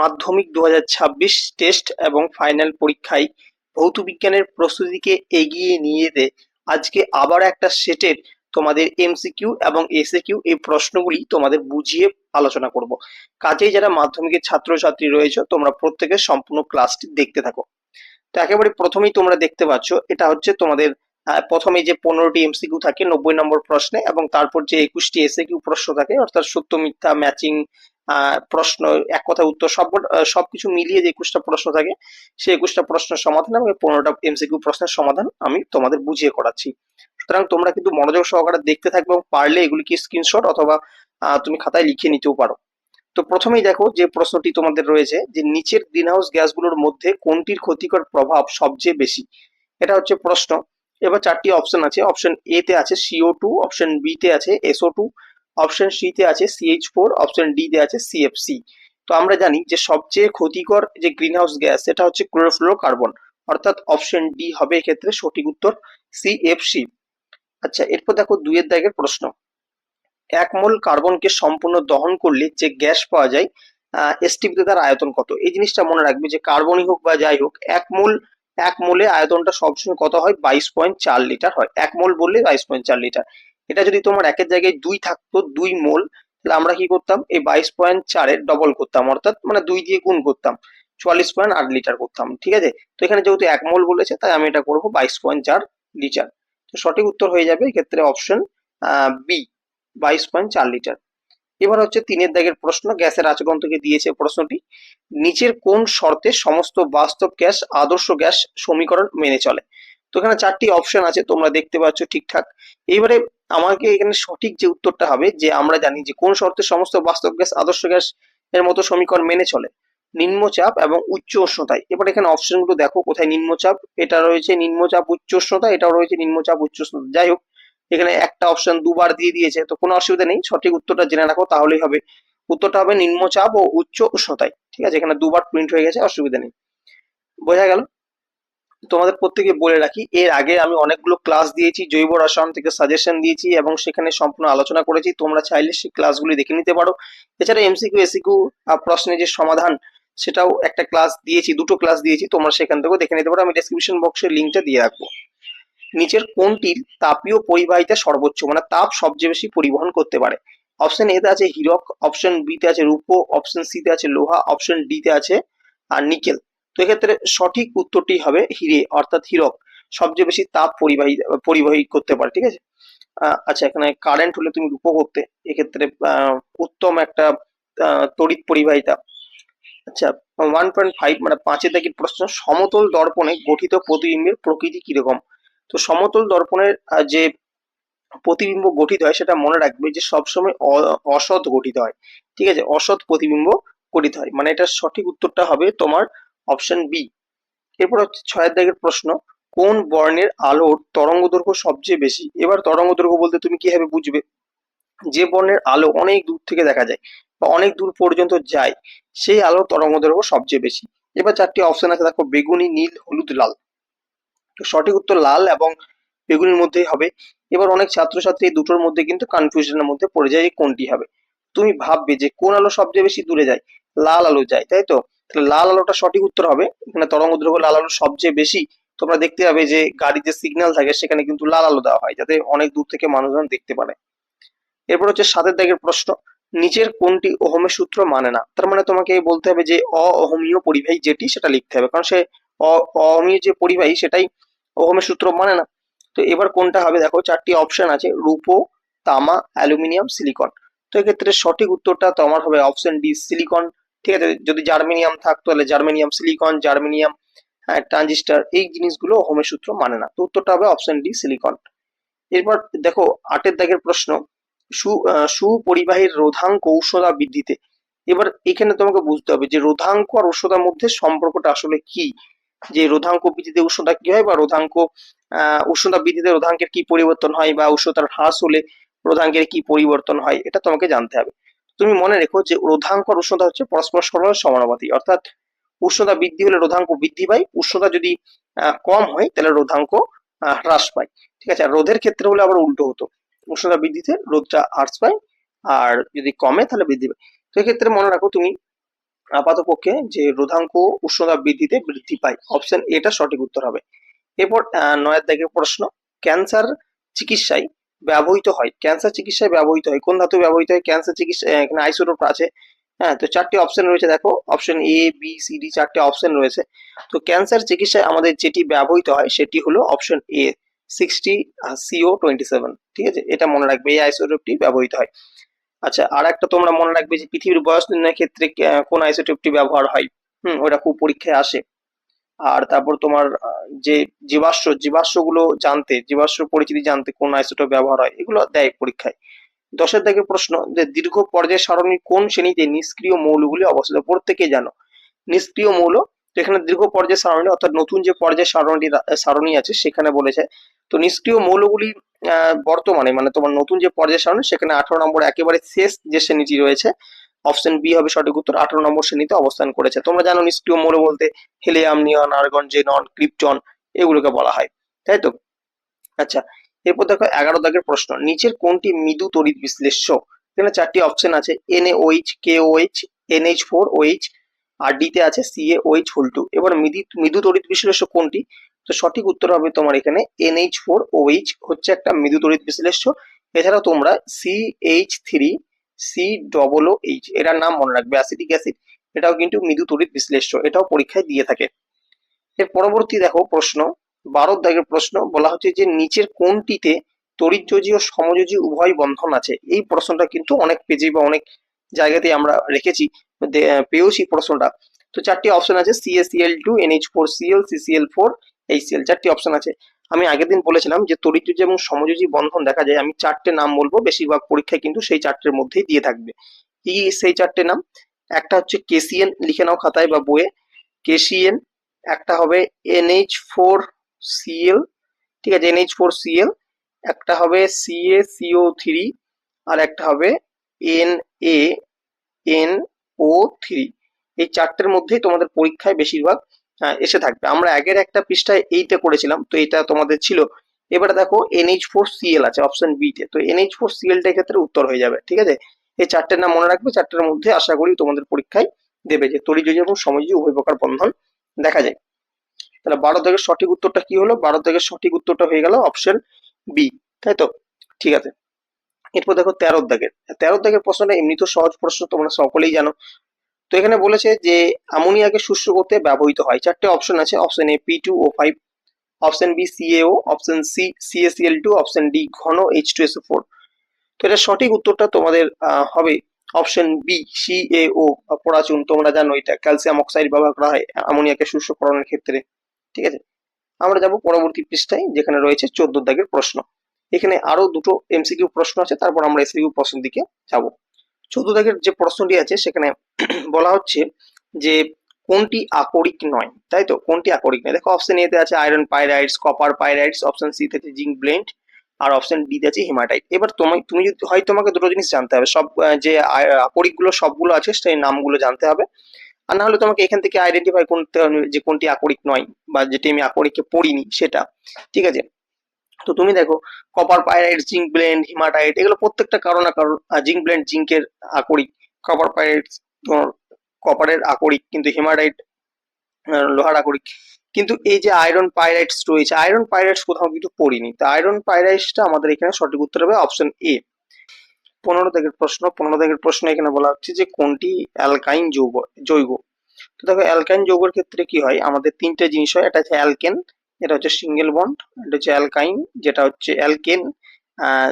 মাধ্যমিক দু টেস্ট এবং ফাইনাল পরীক্ষায় ভৌত বিজ্ঞানের প্রস্তুতিকে এগিয়ে নিয়ে যেতে আজকে আবার একটা সেটের তোমাদের এমসিকিউ এবং এসএকিউ এই প্রশ্নগুলি তোমাদের বুঝিয়ে আলোচনা করব। কাজেই যারা মাধ্যমিকের ছাত্রছাত্রী রয়েছে, তোমরা প্রত্যেকে সম্পূর্ণ ক্লাসটি দেখতে থাকো। তো একেবারে প্রথমেই তোমরা দেখতে পাচ্ছ, এটা হচ্ছে তোমাদের প্রথমে যে পনেরোটি এমসিকিউ থাকে, নব্বই নম্বর প্রশ্নে এবং তারপর যে একুশটি এসএ কিউ প্রশ্ন থাকে, অর্থাৎ সত্য, মিথ্যা ম্যাচিং প্রশ্ন, এক কথা উত্তর, সব সবকিছু মিলিয়ে যে একুশটা প্রশ্ন থাকে, সেই একুশটা প্রশ্নের সমাধান এবং পনেরোটা এমসিকিউ প্রশ্নের সমাধান আমি তোমাদের বুঝিয়ে করাচ্ছি। সুতরাং তোমরা কিন্তু মনোযোগ সহকারে দেখতে থাকবে এবং পারলে এগুলিকে স্ক্রিনশট অথবা তুমি খাতায় লিখে নিতেও পারো। তো প্রথমেই দেখো যে প্রশ্নটি তোমাদের রয়েছে যে নিচের গ্রিনহাউস গ্যাসগুলোর মধ্যে কোনটির ক্ষতিকর প্রভাব সবচেয়ে বেশি? এটা হচ্ছে প্রশ্ন। এবার চারটি অপশন আছে। অপশন এ তে আছে সিও টু অপশন বি তে আছে এসও টু অপশন সি তে আছে সিএইচ ফোর অপশন ডি তে আছে সিএফসি তো আমরা জানি যে সবচেয়ে ক্ষতিকর যে গ্রিনহাউস গ্যাস সেটা হচ্ছে ক্লোরোফ্লোরোকার্বন অর্থাৎ অপশন ডি হবে এক্ষেত্রে সঠিক উত্তর সিএফসি আচ্ছা এরপর দেখো দুইয়ের দাগের প্রশ্ন। এক মোল কার্বনকে সম্পূর্ণ দহন করলে যে গ্যাস পাওয়া যায় এসটিপিতে তার আয়তন কত? এই জিনিসটা মনে রাখবে যে কার্বনই হোক বা যাই হোক, এক মোল, এক মোলে আয়তনটা সবসময় কত হয়? বাইশ পয়েন্ট চার লিটার হয়। এক মোল বললে বাইশ পয়েন্ট চার লিটার। এটা যদি তোমার একের জায়গায় দুই থাকতো, দুই মোল, তাহলে আমরা কি করতাম? এই বাইশ পয়েন্ট চারের ডবল করতাম, অর্থাৎ মানে দুই দিয়ে গুণ করতাম। চুয়াল্লিশ পয়েন্ট আট লিটার করতাম, ঠিক আছে? তো এখানে যেহেতু এক মোল বলেছে, তাই আমি এটা করব বাইশ পয়েন্ট চার লিটার। তো সঠিক উত্তর হয়ে যাবে এক্ষেত্রে অপশন বি বাইশ পয়েন্ট চার লিটার। এবার হচ্ছে তিনের দাগের প্রশ্ন, গ্যাসের আচরণ দিয়েছে প্রশ্নটি। নিচের কোন শর্তে সমস্ত বাস্তব গ্যাস আদর্শ গ্যাস সমীকরণ মেনে চলে? তো এখানে চারটি অপশন আছে, তোমরা দেখতে পাচ্ছ ঠিকঠাক। এইবারে আমাকে এখানে সঠিক যে উত্তরটা হবে, যে আমরা জানি যে কোন শর্তে সমস্ত বাস্তব গ্যাস, আদর্শ গ্যাস এর মতো সমীকরণ মেনে চলে। নিম্নচাপ এবং উচ্চ উষ্ণতায়। এবার এখানে অপশনগুলো দেখো, কোথায় নিম্নচাপ? এটা রয়েছে নিম্নচাপ, উচ্চ উষ্ণতা, এটাও রয়েছে নিম্নচাপ, উচ্চ উষ্ণতা। যাই হোক, এখানে একটা অপশন দুবার দিয়ে দিয়েছে, তো কোনো অসুবিধা নেই, সঠিক উত্তরটা জেনে রাখো, তাহলেই হবে। উত্তরটা হবে নিম্নচাপ ও উচ্চ উষ্ণতায়। ঠিক আছে, এখানে দুবার প্রিন্ট হয়ে গেছে, অসুবিধা নেই। বোঝা গেল? তোমাদের প্রত্যেকে বলে রাখি, এর আগে আমি অনেকগুলো ক্লাস দিয়েছি, জৈব রসায়ন থেকে সাজেশন দিয়েছি এবং সেখানে সম্পূর্ণ আলোচনা করেছি। তোমরা চাইলে সেই ক্লাসগুলি দেখে নিতে পারো। এছাড়া এমসিকিউ এসিকিউ প্রশ্নের যে সমাধান, সেটাও একটা ক্লাস দিয়েছি, দুটো ক্লাস দিয়েছি, তোমরা সেখান থেকেও দেখে নিতে পারো। আমি ডেসক্রিপশন বক্সে লিঙ্কটা দিয়ে রাখব। নিচের কোনটির তাপীয় পরিবাহিতা সর্বোচ্চ মানে তাপ সবচেয়ে বেশি পরিবহন করতে পারে? অপশন এতে আছে হিরক অপশন বি তে আছে রূপো অপশন সি তে আছে লোহা অপশন ডি তে আছে, আর নিকেল। তো এক্ষেত্রে সঠিক উত্তরটি হবে হিরে, অর্থাৎ হীরক। সবচেয়ে বেশি তাপ পরিবাহী পরিবাহী করতে পারে, ঠিক আছে? আচ্ছা এখানে কারেন্ট হলে তুমি রূপো করতে, এক্ষেত্রে উত্তম একটা তড়িৎ পরিবাহিতা। আচ্ছা ওয়ান পয়েন্ট ফাইভ মানে পাঁচের দাগের প্রশ্ন, সমতল দর্পণে গঠিত প্রতিবিম্বের প্রকৃতি কীরকম? তো সমতল দর্পণের যে প্রতিবিম্ব গঠিত হয়, সেটা মনে রাখবে যে সবসময় অসৎ গঠিত হয়, ঠিক আছে? অসৎ প্রতিবিম্ব গঠিত হয়। মানে এটার সঠিক উত্তরটা হবে তোমার অপশন বি। এরপর হচ্ছে ছয়ের দাগের প্রশ্ন, কোন বর্ণের আলোর তরঙ্গ দৈর্ঘ্য সবচেয়ে বেশি? এবার তরঙ্গ দৈর্ঘ্য বলতে তুমি কীভাবে বুঝবে? যে বর্ণের আলো অনেক দূর থেকে দেখা যায় বা অনেক দূর পর্যন্ত যায়, সেই আলোর তরঙ্গ দৈর্ঘ্য সবচেয়ে বেশি। এবার চারটি অপশন আছে, দেখো বেগুনি, নীল, হলুদ, লাল। তো সঠিক উত্তর লাল এবং বেগুনির মধ্যেই হবে। এবার অনেক ছাত্রছাত্রী এই দুটোর মধ্যে কিন্তু কনফিউশনের মধ্যে পড়ে যায় কোনটি হবে। তুমি ভাববে যে কোন আলো সবচেয়ে বেশি দূরে যায়? লাল আলো যায়, তাই তো? তাহলে লাল আলোটা সঠিক উত্তর হবে। এখানে তরঙ্গ দৈর্ঘ্য লাল আলো সবচেয়ে বেশি তোমরা দেখতে পাবে যে গাড়ির যে সিগন্যাল থাকে সেখানে কিন্তু লাল আলো দেওয়া হয়, যাতে অনেক দূর থেকে মানুষজন দেখতে পারে। এরপর হচ্ছে সাতের দাগের প্রশ্ন, নিচের কোনটি ওহমের সূত্র মানে না? তার মানে তোমাকে বলতে হবে যে অহমীয় পরিবাহী যেটি সেটা লিখতে হবে, কারণ সে অহমীয় যে পরিবাহী সেটাই ওহমের সূত্র মানে না। তো এবার কোনটা হবে? দেখো, চারটি অপশন আছে, রূপো, তামা, অ্যালুমিনিয়াম, সিলিকন। তো এক্ষেত্রে সঠিক উত্তরটা তোমার হবে অপশন ডি, সিলিকন। ঠিক আছে? যদি জার্মেনিয়াম থাকতো তাহলে জার্মেনিয়াম সিলিকন জার্মেনিয়াম ট্রানজিস্টার এই জিনিসগুলো ওহমের সূত্র মানে না। তো উত্তরটা হবে অপশন ডি সিলিকন এরপর দেখো, আটের দাগের প্রশ্ন, সু সুপরিবাহীর রোধাঙ্ক উষ্ণতা বৃদ্ধিতে। এবার এখানে তোমাকে বুঝতে হবে যে রোধাঙ্ক আর ঔষধার মধ্যে সম্পর্কটা আসলে কি? যে রোধাঙ্ক বৃদ্ধিতে উষ্ণতা কি হয় বা রোধাঙ্ক উষ্ণতা বৃদ্ধিতে রোধাঙ্কের কি পরিবর্তন হয় বা উষ্ণতার হ্রাস হলে রোধাঙ্কের কি পরিবর্তন হয়, এটা তোমাকে জানতে হবে। তুমি মনে রেখো যে রোধাঙ্ক আর উষ্ণতা হচ্ছে পরস্পর সমানুপাতি। অর্থাৎ উষ্ণতা বৃদ্ধি হলে রোধাঙ্ক বৃদ্ধি পায়, উষ্ণতা যদি কম হয় তাহলে রোধাঙ্ক হ্রাস পায়। ঠিক আছে? আর রোধের ক্ষেত্রে হলে আবার উল্টো হতো। উষ্ণতা বৃদ্ধিতে রোধটা হ্রাস পায়, আর যদি কমে তাহলে বৃদ্ধি পায়। তো এক্ষেত্রে মনে রাখো তুমি আপাতপক্ষে যে রোধাঙ্ক উষ্ণতা বৃদ্ধিতে বৃদ্ধি পায়। অপশন এটা সঠিক উত্তর হবে। এরপর নয়ের দাগের প্রশ্ন, ক্যান্সার চিকিৎসায় ব্যবহৃত হয়। ক্যান্সার চিকিৎসায় ব্যবহৃত হয়। কোন ধাতু ব্যবহৃত হয়? ক্যান্সার চিকিৎসা এখানে আইসোটোপ আছে। হ্যাঁ তো চারটি অপশন রয়েছে, দেখো। Option A B C D চারটি অপশন রয়েছে। তো ক্যান্সার চিকিৎসায় আমাদের যেটি ব্যবহৃত হয়, সেটি হলো option A sixty C O twenty seven ঠিক আছে? এটা মনে রাখবে, এই আইসোটোপটি ব্যবহৃত হয়। আচ্ছা আর একটা তোমরা মনে রাখবে যে পৃথিবীর বয়স নির্ণয়ের ক্ষেত্রে কোন আইসোটোপটি ব্যবহার হয়? হুম, ওটা খুব পরীক্ষায় আসে। আর তারপর তোমার যে জীবাশ্ম, জীবাশ্মগুলো জানতে, জীবাশ্ম পরিচিতি জানতে কোন আইসোটোপ ব্যবহার হয়, এগুলো দেয় পরীক্ষায়। দশের দাগের প্রশ্ন যে দীর্ঘ পর্যায় সারণীর কোন শ্রেণীতে নিষ্ক্রিয় মৌলগুলি অবস্থিত, প্রত্যেকে জানো। নিষ্ক্রিয় মৌল তো এখানে দীর্ঘ পর্যায় সারণী, অর্থাৎ নতুন যে পর্যায় সারণী সারণী আছে, সেখানে বলেছে। তো নিষ্ক্রিয় মৌলগুলি বর্তমানে মানে তোমার নতুন যে পর্যায় সারণী, সেখানে আঠারো নম্বর একেবারে শেষ যে শ্রেণীটি রয়েছে অপশন বি হবে সঠিক উত্তর আঠারো নম্বর শ্রেণীতে অবস্থান করেছে। তোমরা জানো নিষ্ক্রিয় মৌল বলতে helium, neon, argon, xenon, krypton এগুলোকে বলা হয়। তাই তো? আচ্ছা এরপর দেখো এগারো দাগের প্রশ্ন। নিচের কোনটি মৃদু তড়িৎ বিশ্লেষ্য এখানে চারটি অপশন আছে। N A O H K O H N H four O H R D তে আছে C A O H whole two এবার মৃদু মৃদু তড়িৎ বিশ্লেষ্য কোনটি? তো সঠিক উত্তর হবে তোমার এখানে এন এইচ ফোর ওইচ হচ্ছে একটা মৃদু তড়িৎ বিশ্লেষ্য এছাড়াও তোমরা C H three C double O H এটার নাম মনে রাখবে অ্যাসিটিক অ্যাসিড এটাও কিন্তু মৃদু তড়িৎ বিশ্লেষ্য, এটাও পরীক্ষায় দিয়ে থাকে। এর পরবর্তী দেখো প্রশ্ন, বারো দাগের প্রশ্ন, বলা হচ্ছে যে নিচের কোনটিতে তড়িৎযোজী ও সমযোজী উভয় বন্ধন আছে? এই প্রশ্নটা কিন্তু অনেক পেজে বা অনেক জায়গাতে আমরা রেখেছি পেয়েওছি প্রশ্নটা। তো চারটি অপশন আছে C A C L two N H four C L C C L four H C L চারটি অপশন আছে। আমি আগের দিন বলেছিলাম যে তড়িৎযোজী এবং সমযোজী বন্ধন দেখা যায়, আমি চারটে নাম বলব, বেশিরভাগ পরীক্ষায় কিন্তু সেই চারটের মধ্যেই দিয়ে থাকবে। কি সেই চারটে নাম? একটা হচ্ছে কেসিএন, লিখে নাও খাতায় বা বইয়ে। কেসিএন, একটা হবে এনএইচ ফোর সিএল ঠিক আছে, এনএইচ ফোর সিএল একটা হবে সিএ সিও থ্রি, আর একটা হবে N A N O three. এই চারটের মধ্যেই তোমাদের পরীক্ষায় বেশিরভাগ এসে থাকবে। আমরা আগের একটা পৃষ্ঠায় এইটা করেছিলাম, তো এটা তোমাদের ছিল। এবারে দেখো N H four C L আছে অপশন বি তে। এনএইচ ফোর সিএলটা ক্ষেত্রে উত্তর হয়ে যাবে, ঠিক আছে? এই চারটের নাম মনে রাখবে, চারটের মধ্যে আশা করি তোমাদের পরীক্ষায় দেবে যে তরিযোজী এবং সমযোজী, উভয় প্রকার বন্ধন দেখা যায়। তাহলে বারো থেকে সঠিক উত্তরটা কি হলো? বারো থেকে সঠিক উত্তরটা হয়ে গেল অপশন বি তাই তো? ঠিক আছে। এরপর দেখো তেরো দাগের তেরো দাগের প্রশ্নটা এমনি তো সহজ প্রশ্ন, তোমরা সকলেই জানো। তো এখানে বলেছে যে অ্যামোনিয়াকে শুষ্ক করতে ব্যবহৃত হয়। চারটে অপশন আছে option A P two O five option B C A O option C C A C L two option D ঘন এইচ টু এস ফোর তো এটা সঠিক উত্তরটা তোমাদের হবে অপশন বি সিএও পড়াচুন তোমরা জানো এটা। ক্যালসিয়াম অক্সাইড ব্যবহার করা হয় অ্যামোনিয়াকে শুষ্ককরণের ক্ষেত্রে, ঠিক আছে? আমরা যাব পরবর্তী পৃষ্ঠায়, যেখানে রয়েছে চোদ্দ দাগের প্রশ্ন। এখানে আরও দুটো এমসিকিউ প্রশ্ন আছে, তারপর আমরা এসিকিউ প্রশ্নের দিকে যাব। চোদ্দ দাগের যে প্রশ্নটি আছে, সেখানে বলা হচ্ছে যে, কোনটি আকরিক নয়? তাই তো? কোনটি আকরিক নয়? দেখো অপশন এতে আছে iron pyrites copper pyrites option C তে আছে জিঙ্ক ব্লেন্ড আর অপশন ডি তে আছে হিমাটাইট এবার তুমি তুমি যদি, হয় তোমাকে দুটো জিনিস জানতে হবে। সব যে আকরিকগুলো সবগুলো আছে, সেই নামগুলো জানতে হবে। আর না হলে তোমাকে এখান থেকে আইডেন্টিফাই করতে হবে যে কোনটি আকরিক নয়, বা যেটি আমি আকরিককে পড়িনি, সেটা। ঠিক আছে? তো তুমি দেখো copper pyrite zinc blende haematite এগুলো প্রত্যেকটা কারও না কারণ জিঙ্ক ব্লেন্ড জিঙ্কের আকরিক। কপার পাইরাইট তোমার কপারের আকরিক, কিন্তু হিমাটাইট লোহার আকরিক। কিন্তু এই যে আয়রন পাইরাইটস রয়েছে আয়রন পাইরাইটস কোথাও কিন্তু পড়িনি। তো আয়রন পাইরাইটসটা আমাদের এখানে সঠিক উত্তর হবে অপশন এ পনেরো দাগের প্রশ্ন, পনেরো দাগের প্রশ্ন এখানে বলা হচ্ছে যে কোনটি অ্যালকাইন যৌগ, জৈব? তো দেখো অ্যালকাইন যৌগের ক্ষেত্রে কি হয়? আমাদের তিনটে জিনিস হয়, এটা হচ্ছে অ্যালকেন এটা হচ্ছে সিঙ্গেল বন্ড এটা হচ্ছে অ্যালকাইন যেটা হচ্ছে অ্যালকেন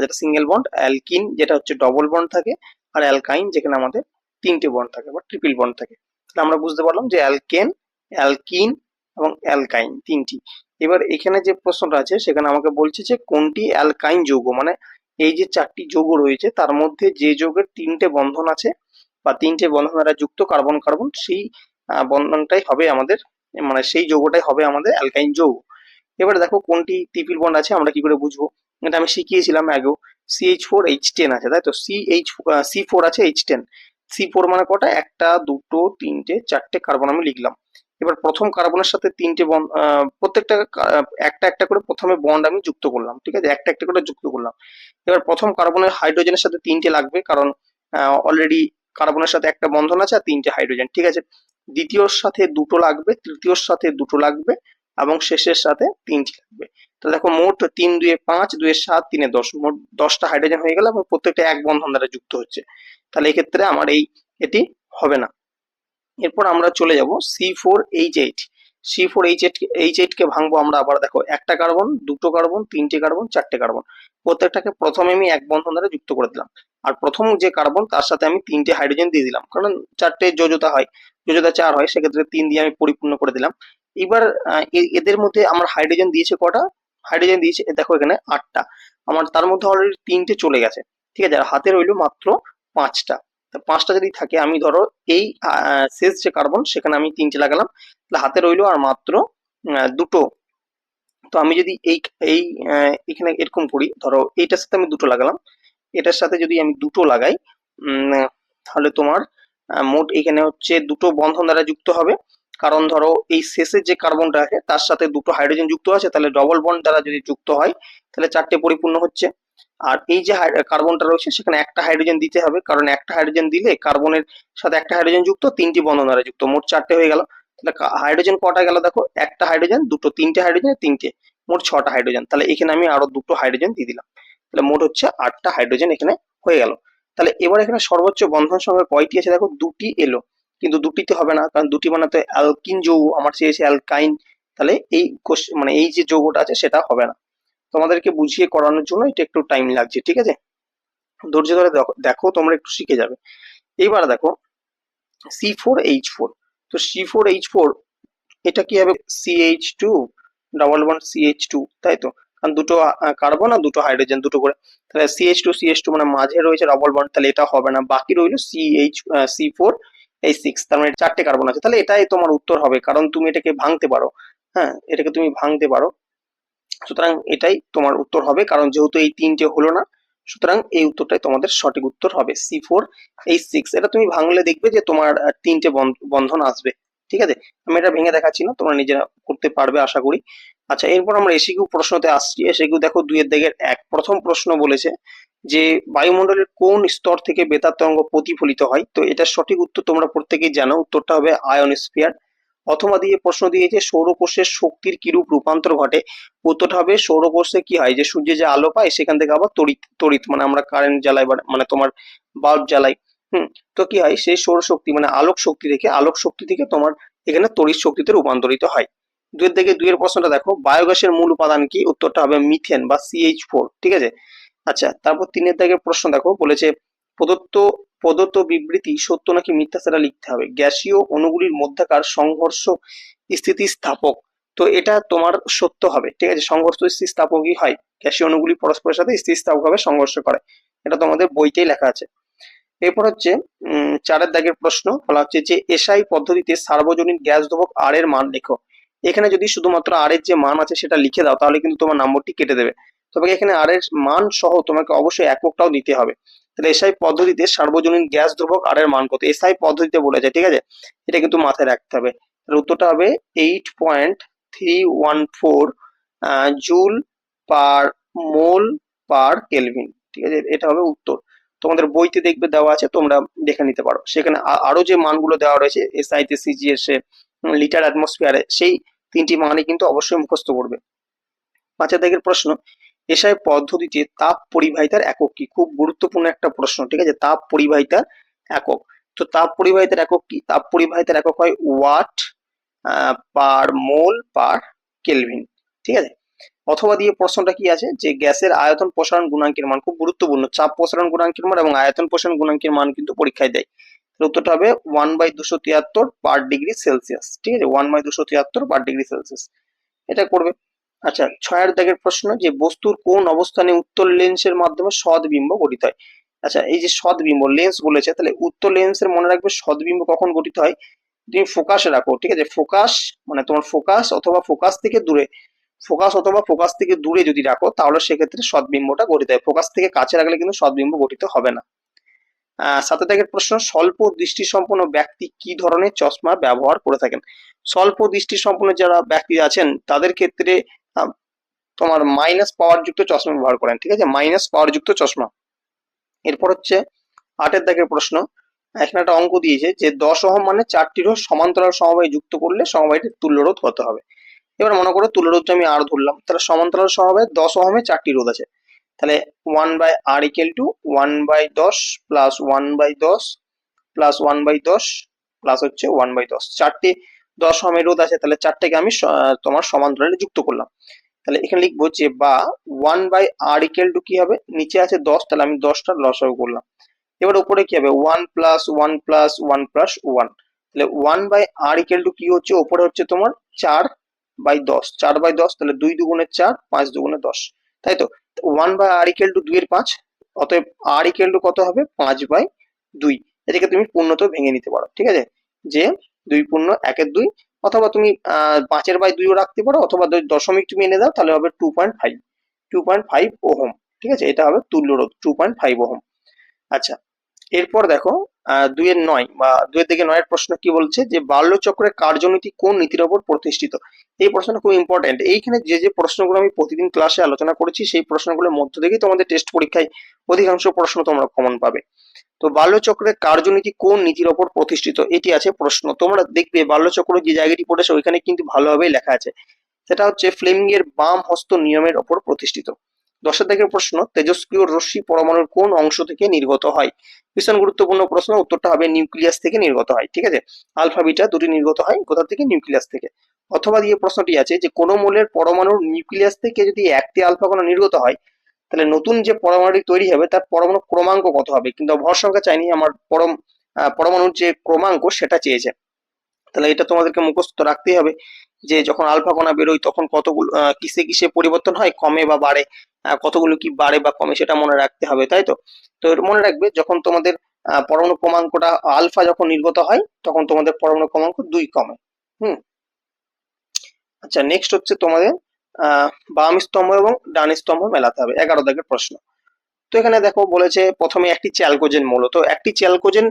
যেটা সিঙ্গেল বন্ড অ্যালকিন যেটা হচ্ছে ডবল বন্ড থাকে, আর অ্যালকাইন যেখানে আমাদের তিনটে বন্ড থাকে বা ট্রিপল বন্ড থাকে। তাহলে আমরা বুঝতে পারলাম যে অ্যালকেন অ্যালকিন এবং অ্যালকাইন তিনটি। এবার এখানে যে প্রশ্নটা আছে, সেখানে আমাকে বলছে যে কোনটি অ্যালকাইন যৌগ? মানে এই যে চারটি যৌগ রয়েছে, তার মধ্যে যে যৌগের তিনটে বন্ধন আছে বা তিনটে বন্ধন দ্বারা যুক্ত কার্বন কার্বন, সেই বন্ধনটাই হবে আমাদের মানে সেই যৌগটাই হবে আমাদের অ্যালকাইন যৌগ। এবারে দেখো কোনটি ট্রিপল বন্ড আছে, আমরা কি করে বুঝব? এটা আমি শিখিয়েছিলাম আগেও। সিএইচ ফোর এইচ টেন আছে, তাই তো? সিএইচ সি ফোর আছে এইচ টেন সি ফোর মানে কটা? একটা, দুটো, তিনটে, চারটে কার্বন আমি লিখলাম। এবার প্রথম কার্বনের সাথে তিনটে বন্ড প্রত্যেকটা একটা একটা করে প্রথমে বন্ড আমি যুক্ত করলাম, ঠিক আছে? একটা একটা করে যুক্ত করলাম। এবার প্রথম কার্বনের হাইড্রোজেনের সাথে তিনটে লাগবে, কারণ অলরেডি কার্বনের সাথে একটা বন্ধন আছে আর তিনটে হাইড্রোজেন ঠিক আছে? দ্বিতীয়র সাথে দুটো লাগবে, তৃতীয়র সাথে দুটো লাগবে এবং শেষের সাথে তিনটি লাগবে তো দেখো মোট তিন, দুয়ে পাঁচ, দুয়ে সাত, তিনে দশ। মোট দশটা হাইড্রোজেন হয়ে গেল এবং প্রত্যেকটা এক বন্ধন দ্বারা যুক্ত হচ্ছে। তাহলে এক্ষেত্রে আমার এই, এটি হবে না। এরপর আমরা চলে যাব C four H eight C four H eight H eight কে ভাঙবো আমরা আবার দেখো একটা কার্বন, দুটো কার্বন, তিনটে কার্বন, চারটে কার্বন। প্রত্যেকটাকে প্রথমে আমি এক বন্ধন দ্বারা যুক্ত করে দিলাম। আর প্রথম যে কার্বন, তার সাথে আমি তিনটে হাইড্রোজেন দিয়ে দিলাম। কারণ চারটে যোজতা হয়। যোজতা চার হয়, সেক্ষেত্রে তিন দিয়ে আমি পরিপূর্ণ করে দিলাম। এবার এদের মধ্যে আমার হাইড্রোজেন দিয়েছে কটা? হাইড্রোজেন দিয়েছে দেখো এখানে আটটা। আমার, তার মধ্যে অলরেডি তিনটে চলে গেছে। ঠিক আছে, আর হাতে রইল মাত্র পাঁচটা। পাঁচটা যদি থাকে, আমি ধরো এই শেষ যে কার্বন সেখানে আমি তিনটে লাগালাম। তাহলে হাতে রইল আর মাত্র দুটো। তো আমি যদি এই এই এখানে এরকম করি, ধরো এইটার সাথে আমি দুটো লাগালাম। এটার সাথে যদি আমি দুটো লাগাই তাহলে তোমার মোট এখানে হচ্ছে দুটো বন্ধন দ্বারা যুক্ত হবে। কারণ ধরো এই শেষের যে কার্বনটা আছে, তার সাথে দুটো হাইড্রোজেন যুক্ত আছে, তাহলে ডবল বন্ড দ্বারা যদি যুক্ত হয়, তাহলে চারটে পরিপূর্ণ হচ্ছে। আর এই যে কার্বনটা রয়েছে, সেখানে একটা হাইড্রোজেন দিতে হবে, কারণ একটা হাইড্রোজেন দিলে কার্বনের সাথে একটা হাইড্রোজেন যুক্ত, তিনটি বন্ধন দ্বারা যুক্ত। মোট চারটে হয়ে গেল। তাহলে হাইড্রোজেন কটা গেল দেখো? একটা হাইড্রোজেন দুটো তিনটে হাইড্রোজেন তিনটে। মোট ছটা হাইড্রোজেন তাহলে এখানে আমি আরও দুটো হাইড্রোজেন দিয়ে দিলাম। তাহলে মোট হচ্ছে আটটা হাইড্রোজেন এখানে হয়ে গেল। তাহলে এবার এখানে সর্বোচ্চ বন্ধন সংখ্যা কয়টি আছে দেখো? দুটি এলো। কিন্তু দুটিতে হবে না, কারণ দুটি বানাতে অ্যালকিন যৌগ, আমার চেয়েছে অ্যালকাইন, তাহলে এই মানে এই যে যৌগটা আছে সেটা হবে না। তোমাদেরকে বুঝিয়ে করানোর জন্য এটা একটু টাইম লাগছে, ঠিক আছে? ধৈর্য ধরে দেখো তোমরা একটু শিখে যাবে। এইবার দেখো সি ফোর এইচ ফোর তো সি ফোর এইচ ফোর এটা কি হবে? C H two double one C H two তাই তো? কারণ দুটো কার্বন আর দুটো হাইড্রোজেন দুটো করে। তাহলে C H two C H two মানে মাঝে রয়েছে ডাবল ওয়ান তাহলে এটা হবে না। বাকি রইল সি এইচ সি ফোর এই সিক্স তার মানে চারটে কার্বন আছে। তাহলে এটাই তোমার উত্তর হবে, কারণ তুমি এটাকে ভাঙতে পারো। হ্যাঁ এটাকে তুমি ভাঙতে পারো। সুতরাং এটাই তোমার উত্তর হবে, কারণ যেহেতু এই তিনটে হলো না, সুতরাং এই উত্তরটাই তোমাদের সঠিক উত্তর হবে। সি ফোর এই সিক্স এটা তুমি ভাঙলে দেখবে যে তোমার তিনটে বন্ধ- বন্ধন আসবে। ঠিক আছে? আমি এটা ভেঙে দেখাচ্ছি না, তোমরা নিজেরা করতে পারবে, আশা করি। আচ্ছা এরপর আমরা এসিকিউ প্রশ্নতে আসছি। এসিকিউ দেখো দুইয়ের দিকের এক। প্রথম প্রশ্ন বলেছে যে, বায়ুমণ্ডলের কোন স্তর থেকে বেতার তরঙ্গ প্রতিফলিত হয়? তো এটার সঠিক উত্তর তোমরা প্রত্যেকেই জানো। উত্তরটা হবে আয়নস্ফিয়ার অথবা দিয়ে প্রশ্ন দিয়েছে, সৌরকোষের শক্তির কিরূপ রূপান্তর ঘটে? উত্তরটা হবে সৌরকোষে কি হয়? যে সূর্যে যে আলো পায়, সেখান থেকে আবার তড়িৎ তড়িৎ মানে আমরা কারেন্ট জ্বালাই মানে তোমার বাল্ব জ্বালাই। হুম, তো কি হয়? সেই সৌর শক্তি মানে আলোক শক্তি থেকে আলোক শক্তি থেকে তোমার এখানে তড়িৎ শক্তিতে রূপান্তরিত হয়। দুয়ের দিকে দুইয়ের প্রশ্নটা দেখো, বায়োগ্যাসের মূল উপাদান কি? উত্তরটা হবে মিথেন বা সিএইচ ফোর ঠিক আছে? আচ্ছা তারপর তিনের দাগের প্রশ্ন দেখো, বলেছে প্রদত্ত প্রদত্ত বিবৃতি সত্য নাকি মিথ্যা সেটা লিখতে হবে। গ্যাসীয় অণুগুলির মধ্যকার সংঘর্ষ স্থিতিস্থাপক। তো এটা তোমার সত্য হবে, ঠিক আছে? সংঘর্ষ স্থিতিস্থাপকই হয়। গ্যাসীয় অণুগুলি পরস্পরের সাথে স্থিতিস্থাপকভাবে সংঘর্ষ করে। এটা তোমাদের বইতেই লেখা আছে। এরপর হচ্ছে চারের দাগের প্রশ্ন, বলা হচ্ছে যে এসআই পদ্ধতিতে সার্বজনীন গ্যাস ধ্রুবক আর এর মান লেখো। এখানে যদি শুধুমাত্র আর এর যে মান আছে সেটা লিখে দাও, তাহলে কিন্তু তোমার নম্বরটি কেটে দেবে। তবে এখানে আর এর মান সহ তোমাকে অবশ্যই এককটাও দিতে হবে। তাহলে এসআই পদ্ধতিতে সার্বজনীন গ্যাস ধ্রুবক আর এর মান কত? এসআই পদ্ধতিতে বলেছে ঠিক আছে? এটা কিন্তু মাথায় রাখতে হবে। তাহলে উত্তরটা হবে eight point three one four joule per mole per kelvin ঠিক আছে? এটা হবে উত্তর। তোমাদের বইতে দেখবে দেওয়া আছে, তোমরা দেখে নিতে পারো। সেখানে আরও যে মানগুলো দেওয়া রয়েছে এসআই তে সিজিএস এ লিটার অ্যাটমসফিয়ারে সেই তিনটি মানই কিন্তু অবশ্যই মুখস্থ করবে। পাঁচের দিকের প্রশ্ন, এসআই পদ্ধতিতে তাপ পরিবাহিতার একক কি? খুব গুরুত্বপূর্ণ একটা প্রশ্ন, ঠিক আছে? তাপ পরিবাহিতার একক। তো তাপ পরিবাহিতার একক কি? তাপ পরিবাহিতার একক হয় watt per mole, per kelvin, ঠিক আছে? অথবা দিয়ে প্রশ্নটা কি আছে? যে গ্যাসের আয়তন প্রসারণ গুণাঙ্কের মান, খুব গুরুত্বপূর্ণ। চাপ প্রসারণ গুণাঙ্কের মান এবং আয়তন প্রসারণ গুণাঙ্কের মান কিন্তু পরীক্ষায় দেয়। উত্তরটা হবে ওয়ান বাই দুশো তিয়াত্তর পার ডিগ্রি সেলসিয়াস ঠিক আছে? ওয়ান বাই দুশো তিয়াত্তর পার ডিগ্রি সেলসিয়াস এটা করবে। আচ্ছা ছয়ের দাগের প্রশ্ন, যে বস্তুর কোন অবস্থানে উত্তর লেন্সের মাধ্যমে সদবিম্ব গঠিত হয়? আচ্ছা এই যে সদবিম্ব লেন্স বলেছে, তাহলে উত্তর লেন্সের মনে রাখবে সদবিম্ব কখন গঠিত হয়? তুমি ফোকাসে রাখো, ঠিক আছে? ফোকাস মানে তোমার ফোকাস অথবা ফোকাস থেকে দূরে। ফোকাস অথবা ফোকাস থেকে দূরে যদি রাখো, তাহলে সেক্ষেত্রে সদবিম্বটা গঠিত হয়। ফোকাস থেকে কাছে রাখলে কিন্তু সদবিম্ব গঠিত হবে না। সাথে দাগের প্রশ্ন, স্বল্প দৃষ্টি সম্পন্ন ব্যক্তি কি ধরনের চশমা ব্যবহার করে থাকেন? স্বল্প দৃষ্টি সম্পন্ন যারা ব্যক্তি আছেন, তাদের ক্ষেত্রে তোমার মাইনাস পাওয়ার যুক্ত চশমা ব্যবহার করেন, ঠিক আছে? মাইনাস পাওয়ার যুক্ত চশমা। এরপর হচ্ছে, আটের দাগের প্রশ্ন, এখানে একটা অঙ্ক দিয়েছে যে দশ ওহম মানে চারটি রোধ সমান্তরাল সমবায় যুক্ত করলে সমবায়টির তুল্য রোধ কত হবে? এবার মনে করো তুল্য রোধটা আমি আর ধরলাম, তাহলে সমান্তরাল সমবায় দশ ওহমে চারটি রোধ আছে। তাহলে one by R equal to one by দশ প্লাস ওয়ান বাই দশ প্লাস ওয়ান বাই দশ প্লাস হচ্ছে ওয়ান বাই দশ। চারটি দশ ওহমের রোধ আছে, তাহলে চারটেকে আমি তোমার সমান্তরালে যুক্ত করলাম। তাহলে এখানে লিখব যে বা one by R equal to কি হবে? নিচে আছে দশ, তাহলে আমি দশটা লসাগু করলাম। এবার উপরে কি হবে? One plus one plus one plus one তাহলে one by R equal to কি হচ্ছে? ওপরে হচ্ছে তোমার চার বাই দশ। চার বাই দশ, তাহলে দুই দুগুণে চার, পাঁচ দুগুণে দশ। তাই তো? One by R equal to দুইয়ের পাঁচ, অতএব আর ইকেল টু কত হবে? পাঁচ বাই দুই। এটাকে তুমি পূর্ণত ভেঙে নিতে পারো, ঠিক আছে? যে দুই পূর্ণ একের দুই, অথবা তুমি পাঁচের বাই দুইও রাখতে পারো, অথবা দশমিক তুমি এনে দাও, তাহলে হবে two point five two point five ohm, ঠিক আছে? এটা হবে তুল্য রোধ টু পয়েন্ট ফাইভ ওহম। আচ্ছা এরপর দেখো দুইয়ের নয় বা দুইয়ের দিকে নয়ের প্রশ্ন কি বলছে যে বাল্যচক্রের কার্যনীতি কোন নীতির ওপর প্রতিষ্ঠিত? এই প্রশ্নটা খুব ইম্পর্টেন্ট এইখানে যে যে প্রশ্নগুলো আমি প্রতিদিন ক্লাসে আলোচনা করেছি, সেই প্রশ্নগুলোর মধ্য থেকেই তোমাদের টেস্ট পরীক্ষায় অধিকাংশ প্রশ্ন তোমরা কমন পাবে। তো বাল্যচক্রের কার্যনীতি কোন নীতির ওপর প্রতিষ্ঠিত? এটি আছে প্রশ্ন। তোমরা দেখবে বাল্যচক্র যে জায়গাটি পড়েছে, ওইখানে কিন্তু ভালোভাবেই লেখা আছে। সেটা হচ্ছে ফ্লেমিং এর বাম হস্ত নিয়মের ওপর প্রতিষ্ঠিত। দশের দিকের প্রশ্ন, তেজস্ক্রিয় রশ্মি পরমাণুর কোন অংশ থেকে নির্গত হয়? ভীষণ গুরুত্বপূর্ণ প্রশ্ন, উত্তরটা হবে নিউক্লিয়াস থেকে নির্গত হয়, ঠিক আছে? আলফা, বিটা দুটি নির্গত হয় কোথা থেকে? নিউক্লিয়াস থেকে। অথবা দিয়ে প্রশ্নটি আছে যে কোনো মূলের পরমাণুর নিউক্লিয়াস থেকে যদি একটি আলফা কণা নির্গত হয়, তাহলে নতুন যে পরমাণুটি তৈরি হবে, তার পরমাণু ক্রমাঙ্ক কত হবে? কিন্তু ভর সংখ্যা চাইনি, আমার পরম পরমাণুর যে ক্রমাঙ্ক সেটা চেয়েছে। তাহলে এটা তোমাদেরকে মুখস্থ রাখতেই হবে যে যখন আলফা কণা বেরোয় তখন কতগুলো কিসে কিসে পরিবর্তন হয়? কমে বা বাড়ে? কতগুলো কি বাড়ে বা কমে সেটা মনে রাখতে হবে, তাই তো? তো মনে রাখবে যখন তোমাদের পরমাণু ক্রমাঙ্কটা আলফা যখন নির্গত হয়, তখন তোমাদের পরমাণু ক্রমাঙ্ক দুই কমে, হুম? আচ্ছা নেক্সট হচ্ছে তোমাদের, আহ, বাম স্তম্ভ এবং ডান স্তম্ভ মেলাতে হবে, এগারো দাগের প্রশ্ন। তো এখানে দেখো বলেছে প্রথমে একটি চ্যালকোজেন মৌল, তো একটি চ্যালকোজেন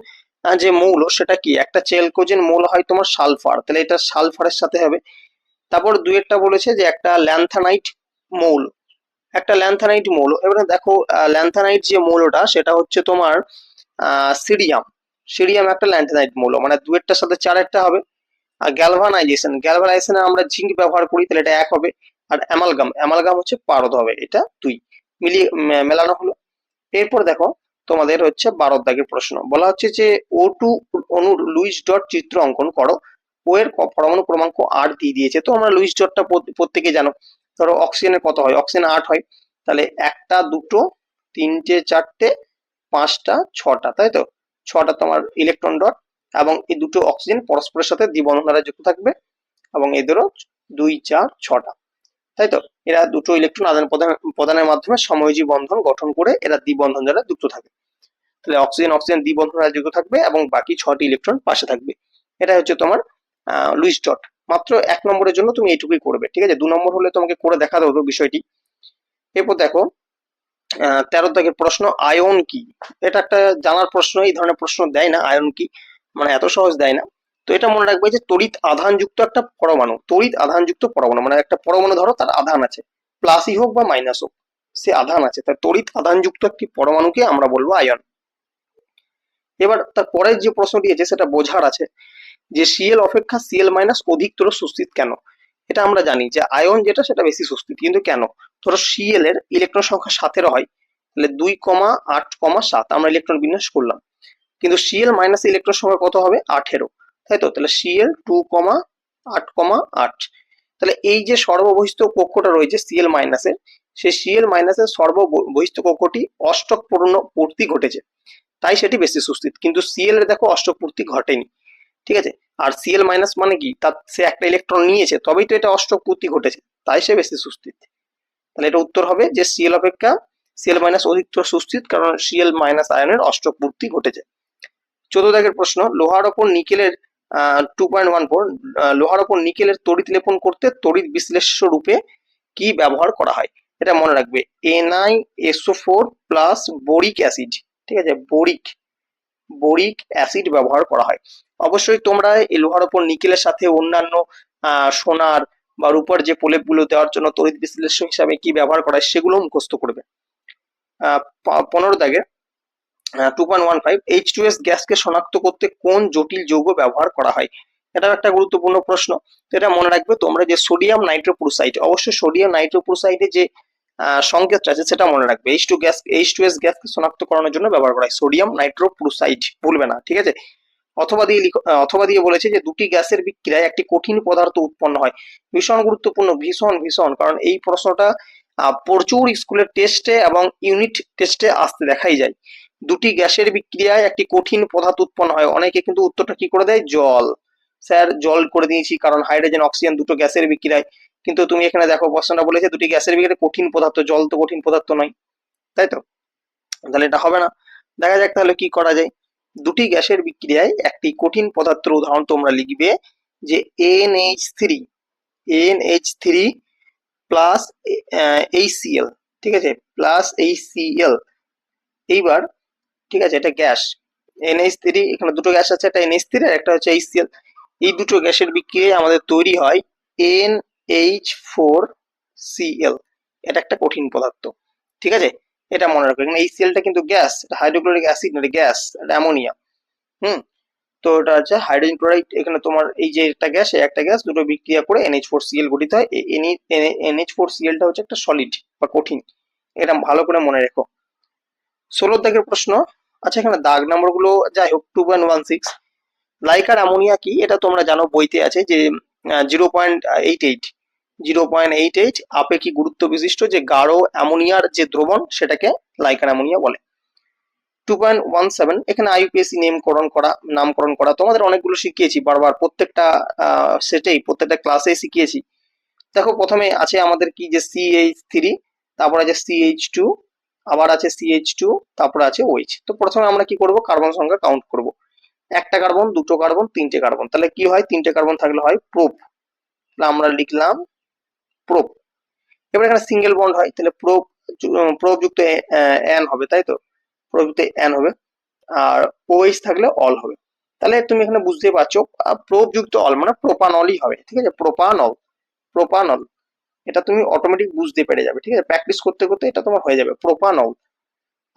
যে মৌল সেটা কি? একটা চ্যালকোজেন মৌল হয় তোমার সালফার, তাহলে এটা সালফারের সাথে হবে। তারপর দুয়েরটা বলেছে যে একটা ল্যান্থানাইট মৌল একটা ল্যান্থানাইট মৌল। এবারে দেখো ল্যান্থানাইট যে মৌলটা, সেটা হচ্ছে তোমার সিরিয়াম সিরিয়াম একটা ল্যান্থানাইট মৌল মানে দুয়েরটার সাথে চার একটা হবে। আর গ্যালভানাইজেশন গ্যালভানাইজেশনে আমরা জিঙ্ক ব্যবহার করি, তাহলে এটা এক হবে। আর অ্যামালগাম অ্যামালগাম হচ্ছে পারদ হবে, এটা দুই। মিলিয়ে মেলানো হলো। এরপর দেখো, তোমাদের হচ্ছে বারো দাগের প্রশ্ন। বলা হচ্ছে যে ও টু অনুর লুইস ডট চিত্র অঙ্কন করো। ও এর পরমাণু ক্রমাঙ্ক আট দিয়ে দিয়েছে। তো আমরা লুইস ডটটা প্রত্যেকে জানো। ধরো অক্সিজেনের কত হয়? অক্সিজেন আট হয়। তাহলে একটা, দুটো, তিনটে, চারটে, পাঁচটা, ছটা, তাই তো? ছটা তোমার ইলেকট্রন ডট এবং এই দুটো অক্সিজেন পরস্পরের সাথে দ্বিবন্ধন দ্বারা যুক্ত থাকবে এবং এদেরও দুই, চার, ছটা, তাই তো? এরা দুটো ইলেকট্রন আদান প্রদান, প্রদানের মাধ্যমে সময়োজী বন্ধন গঠন করে এরা দ্বিবন্ধন দ্বারা যুক্ত থাকে তাহলে অক্সিজেন অক্সিজেন দ্বিবন্ধন দ্বারা যুক্ত থাকবে এবং বাকি ছটি ইলেকট্রন পাশে থাকবে। এটা হচ্ছে তোমার লুইস ডট মাত্র এক নম্বরের জন্য তুমি এইটুকুই করবে, ঠিক আছে? দু নম্বর হলে তোমাকে করে দেখাতে হতো বিষয়টি। এরপর দেখো তেরো দাগের প্রশ্ন, আয়ন কি? এটা একটা জানার প্রশ্ন, এই ধরনের প্রশ্ন দেয় না, আয়ন কি? মানে এত সহজ দেয় না। তো এটা মনে রাখবে যে তড়িৎ আধানযুক্ত একটা পরমাণু, তড়িৎ আধানযুক্ত পরমাণু মানে একটা পরমাণু ধরো, তার আধান আছে। প্লাসই হোক বা মাইনাস হোক, সে আধান আছে। তার তড়িৎ আধানযুক্ত একটি পরমাণুকে আমরা বলব আয়ন। এবার তার পরের যে প্রশ্নটি আছে, সেটা বোঝার আছে। যে সিএল অপেক্ষা সিএল মাইনাস অধিকতর সুস্থিত কেন? এটা আমরা জানি যে আয়ন যেটা সেটা বেশি সুস্থিত, কিন্তু কেন? ধরো সিএল এর ইলেকট্রন সংখ্যা সাতেরো হয়, তাহলে দুই কমা আট কমা সাত আমরা ইলেকট্রন বিন্যাস করলাম। কিন্তু সিএল মাইনাস ইলেকট্রন সংখ্যা কত হবে? আঠেরো। তাই তো? তাহলে সিএল টু কমা আট কমা আট। তাহলে এই যে সর্ববহিষ্ঠ কক্ষটা রয়েছে সিএল মাইনাসের সেই সিএল মাইনাসের সর্ববহিষ্ঠ কক্ষটি অষ্টক পূর্ণ পূর্তি ঘটেছে। তাই সেটি বেশি সুস্থিত। কিন্তু সিএল এর দেখো অষ্টক পূর্তি ঘটেনি। ঠিক আছে? আর সিএল মাইনাস মানে কি? তার সে একটা ইলেকট্রন নিয়েছে, তবেই তো এটা অষ্টক পূর্তি ঘটেছে। তাই সে বেশি সুস্থিত। তাহলে এটা উত্তর হবে যে সিএল অপেক্ষা সিএল মাইনাস অধিকতর সুস্থিত, কারণ সিএল মাইনাস আয়নের অষ্টক পূর্তি ঘটেছে। চোদ্দ দাগের প্রশ্ন, লোহার ওপর নিকেলের টু পয়েন্ট ওয়ান ফোর লোহার ওপর নিকেলের তড়িৎ লেপন করতে তড়িৎ বিশ্লেষ্য রূপে কি ব্যবহার করা হয়? এটা মনে রাখবে। N I S O four plus boric acid ঠিক আছে? বোরিক বোরিক অ্যাসিড ব্যবহার করা হয়। অবশ্যই তোমরা এই লোহার ওপর নিকেলের সাথে অন্যান্য সোনার বা রূপার যে প্রলেপগুলো দেওয়ার জন্য তড়িৎ বিশ্লেষ্য হিসাবে কি ব্যবহার করা হয় সেগুলো মুখস্থ করবে। পনেরো দাগে two point one five H two S গ্যাসকে শনাক্ত করতে কোন জটিল যৌগ ব্যবহার করা হয়? এটাও একটা গুরুত্বপূর্ণ প্রশ্ন। এটা মনে রাখবে তোমরা যে সোডিয়াম নাইট্রোপ্রোসাইড অবশ্যই সোডিয়াম নাইট্রোপ্রোসাইডে যে সংকেতটা আছে সেটা মনে রাখবে। H two gas H two S গ্যাসকে শনাক্ত করানোর জন্য ব্যবহার করা হয়। সোডিয়াম নাইট্রোপ্রোসাইড ভুলবে না, ঠিক আছে? অথবা দিয়ে অথবা দিয়ে বলেছে যে দুটি গ্যাসের বিক্রিয়ায় একটি কঠিন পদার্থ উৎপন্ন হয়। ভীষণ গুরুত্বপূর্ণ, ভীষণ ভীষণ, কারণ এই প্রশ্নটা প্রচুর স্কুলের টেস্টে এবং ইউনিট টেস্টে আসতে দেখাই যায়। দুটি গ্যাসের বিক্রিয়ায় একটি কঠিন পদার্থ উৎপন্ন হয়। অনেকে কিন্তু উত্তরটা কি করে দেয়? জল। স্যার, জল করে দিয়েছি, কারণ হাইড্রোজেন, অক্সিজেন দুটো গ্যাসের বিক্রিয়ায়। কিন্তু তুমি এখানে দেখো, প্রশ্নটা বলেছে দুটি গ্যাসের বিক্রিয়ায় কঠিন পদার্থ, জল তো কঠিন পদার্থ নয়। তাই তো? তাহলে এটা হবে না। দেখা যাক তাহলে কি করা যায়। দুটি গ্যাসের বিক্রিয়ায় একটি কঠিন পদার্থের উদাহরণ তোমরা লিখবে যে N H three N H three plus H C L ঠিক আছে? প্লাস এইচসিএল এইবার, ঠিক আছে, এটা গ্যাস। এনএইচ থ্রি এখানে দুটো গ্যাস আছে, একটা এনএইচ থ্রি আর একটা হচ্ছে এইচসিএল এই দুটো গ্যাসের বিক্রিয়ায় আমাদের তৈরি হয় এন এইচ ফোর সিএল এটা একটা কঠিন পদার্থ, ঠিক আছে? এটা মনে রাখবে এখানে এইচসিএলটা কিন্তু গ্যাস হাইড্রোক্লোরিক অ্যাসিড না গ্যাস অ্যামোনিয়া হুম? তো এটা হচ্ছে হাইড্রোজেন ক্লোরাইড এখানে তোমার এই যে একটা গ্যাস এই একটা গ্যাস দুটো বিক্রিয়া করে এনএইচ ফোর সিএল গঠিত হয়। এনএইচ ফোর সিএলটা হচ্ছে একটা সলিড বা কঠিন, এটা ভালো করে মনে রেখো। ষোলো দাগের প্রশ্ন আচ্ছা এখানে দাগ নম্বরগুলো যাই হোক two point one six liquor ammonia কি? এটা তোমরা জানো, বইতে আছে যে zero point eight eight zero point eight eight আপেক্ষিক গুরুত্ব বিশিষ্ট যে গাঢ় অ্যামোনিয়ার যে দ্রবণ সেটাকে লাইকান অ্যামোনিয়া বলে। টু পয়েন্ট ওয়ান সেভেন এখানে আইউপিএসসি নামকরণ করা নামকরণ করা। তোমাদের অনেকগুলো শিখিয়েছি বারবার, প্রত্যেকটা সেটেই, প্রত্যেকটা ক্লাসেই শিখিয়েছি। দেখো, প্রথমে আছে আমাদের কি যে সিএইচ থ্রি তারপর আছে সিএইচ টু আবার আছে সিএইচ টু তারপর আছে ওইচ তো প্রথমে আমরা কি করব? কার্বন সংখ্যা কাউন্ট করব। একটা কার্বন, দুটো কার্বন, তিনটে কার্বন। তাহলে কি হয়? তিনটে কার্বন থাকলে হয় প্রোপ আমরা লিখলাম প্রোপ এবার এখানে সিঙ্গেল বন্ড হয়, তাহলে প্রোপ যুক্ত এন হবে, তাই তো? প্রোপ যুক্ত এন হবে, আর ওএইচ থাকলে অল হবে। তাহলে তুমি এখানে বুঝতে পারছ প্রোপ যুক্ত অল মানে প্রোপানলই হবে, ঠিক আছে? প্রোপানল প্রোপানল এটা তুমি অটোমেটিক বুঝতে পেরে যাবে, ঠিক আছে? প্র্যাকটিস করতে করতে এটা তোমার হয়ে যাবে প্রোপানল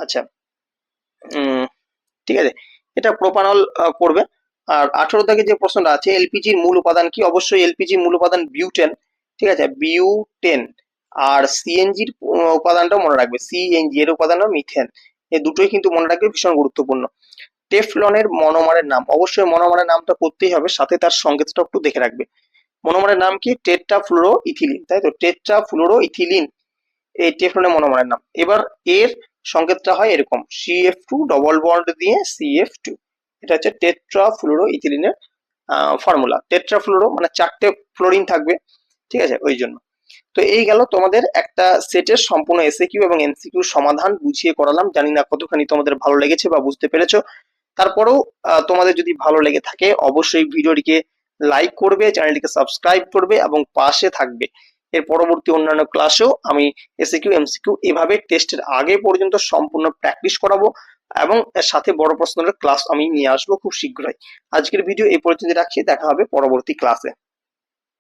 আচ্ছা ঠিক আছে? এটা প্রোপানল করবে, আর আঠারো থেকে যে প্রশ্নটা আছে, এলপিজির মূল উপাদান কি? অবশ্যই এলপিজির মূল উপাদান বিউটেন ঠিক আছে? বিউ টেন আর সিএনজির উপাদানটাও মনে রাখবে। সিএনজি এর উপাদান মিথেন। এই দুটোই কিন্তু মনে রাখবে ভীষণ গুরুত্বপূর্ণ। টেফলনের মনোমারের নাম। অবশ্যই মনোমারের নামটা করতেই হবে, সাথে তার সংকেতটা একটু দেখে রাখবে। মনোমারের নাম কি? টেট্রা ফ্লোরো ইথিলিন তাই তো? টেট্রা ফ্লোরো ইথিলিন এই টেফলনের মনোমারের নাম। এবার এর সংকেতটা হয় এরকম। সিএফ টু ডবল বন্ড দিয়ে সিএফ টু এটা হচ্ছে টেট্রা ফ্লোরো ইথিলিনের ফর্মুলা টেট্রা ফ্লোরো মানে চারটে ফ্লোরিন থাকবে। ঠিক আছে? ওই জন্য। তো এই গেল তোমাদের একটা সেটের সম্পূর্ণ এসএকিউ এবং এমসিকিউ সমাধান বুঝিয়ে করালাম। জানি না কতখানি তোমাদের ভালো লেগেছে বা বুঝতে পেরেছ। তারপরেও তোমাদের যদি ভালো লেগে থাকে, অবশ্যই ভিডিওটিকে লাইক করবে, চ্যানেলটিকে সাবস্ক্রাইব করবে এবং পাশে থাকবে। এর পরবর্তী অন্যান্য ক্লাসেও আমি এসএকিউ এমসিকিউ এভাবে টেস্টের আগে পর্যন্ত সম্পূর্ণ প্র্যাকটিস করাবো এবং এর সাথে বড় প্রশ্নের ক্লাস আমি নিয়ে আসব খুব শীঘ্রই। আজকের ভিডিও এই পর্যন্ত রাখছি। দেখা হবে পরবর্তী ক্লাসে